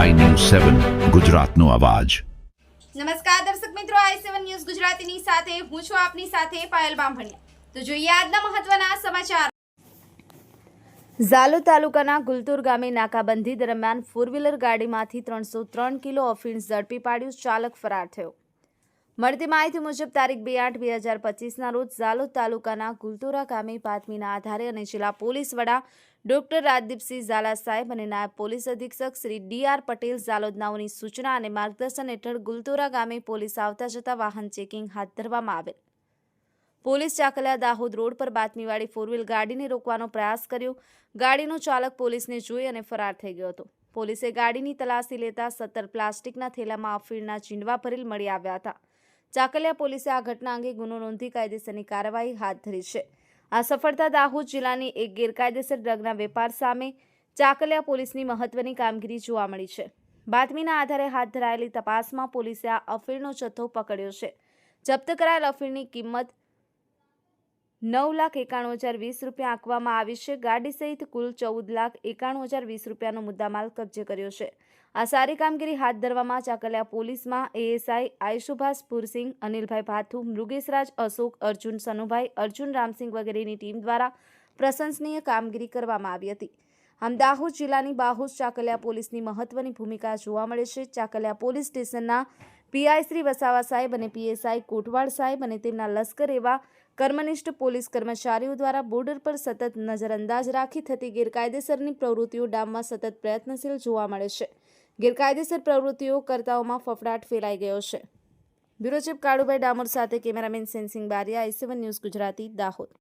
સેવન, ગુજરાતનો અવાજ. નમસ્કાર દર્શક મિત્રો, આઈ સેવન ન્યૂઝ ગુજરાતીની સાથે હું છું આપની સાથે પાયલ બામભણિયા. તો જોઈએ આજના મહત્વના સમાચાર. ઝાલુ તાલુકાના ગુલતુર ગામે નાકાબંધી દરમિયાન ફોર વ્હીલર ગાડીમાંથી ત્રણસો ત્રણ કિલો ઓફિન્સ ઝડપી પાડ્યું, ચાલક ફરાર થયો. મળતી માહિતી મુજબ, તારીખ બે આઠ બે હજાર પચીસના રોજ ઝાલોદ તાલુકાના ગુલતુરા ગામે બાતમીના આધારે અને જિલ્લા પોલીસ વડા ડોક્ટર રાજદીપસિંહ ઝાલા સાહેબ અને નાયબ પોલીસ અધિક્ષક શ્રી ડી આર પટેલ ઝાલોદનાઓની સૂચના અને માર્ગદર્શન હેઠળ ગુલતોરા ગામે પોલીસ આવતા જતા વાહન ચેકિંગ હાથ ધરવામાં આવેલ. પોલીસ ચાકલિયા દાહોદ રોડ પર બાતમીવાળી ફોર વ્હીલ ગાડીને રોકવાનો પ્રયાસ કર્યો. ગાડીનો ચાલક પોલીસને જોઈ અને ફરાર થઈ ગયો હતો. પોલીસે ગાડીની તલાશી લેતા સત્તર પ્લાસ્ટિકના થેલામાં અફીણના ચીંડવા ભરેલ મળી આવ્યા હતા. ચાકલિયા પોલીસે આ ઘટના અંગે ગુનો નોંધી કાયદેસરની કાર્યવાહી હાથ ધરી છે. આ સફળતા દાહોદ જિલ્લાની એક ગેરકાયદેસર ડ્રગના વેપાર સામે ચાકલિયા પોલીસની મહત્વની કામગીરી જોવા મળી છે. બાતમીના આધારે હાથ ધરાયેલી તપાસમાં પોલીસે આ અફીણનો જથ્થો પકડ્યો છે. જપ્ત કરાયેલ અફીણની કિંમત નવ લાખ એકાણું હજાર વીસ રૂપિયા આંકવામાં આવી છે. ગાડી સહિત કુલ ચૌદ લાખ એકાણું હજાર વીસ રૂપિયાનો મુદ્દામાલ કબજે કર્યો છે. આ સારી કામગીરી હાથ ધરવામાં ચાકલિયા પોલીસમાં એએસઆઈ આયુષુભાષ પુરસિંહ અનિલભાઈ ભાથુ, મૃગેશરાજ અશોક, અર્જુન સનુભાઈ, અર્જુન રામસિંહ વગેરેની ટીમ દ્વારા પ્રશંસનીય કામગીરી કરવામાં આવી હતી. આમ દાહોદ જિલ્લાની બાહોદ ચાકલિયા પોલીસની મહત્વની ભૂમિકા જોવા મળે છે. ચાકલિયા પોલીસ સ્ટેશનના પીઆઈ શ્રી વસાવા સાહેબ અને પીએસઆઈ કોટવાડ સાહેબ અને તેમના લશ્કર એવા કર્મનિષ્ઠ પોલીસ કર્મચારીઓ દ્વારા બોર્ડર પર સતત નજરઅંદાજ રાખી થતી ગેરકાયદેસરની પ્રવૃત્તિઓ ડામમાં સતત પ્રયત્નશીલ જોવા મળે છે. ગેરકાયદેસર પ્રવૃત્તિઓ કરતાઓમાં ફફડાટ ફેલાઈ ગયો છે. બ્યુરો ચીફ કાળુભાઈ ડામોર સાથે cameraman Sensing Baria, I news Gujarati, Dahod.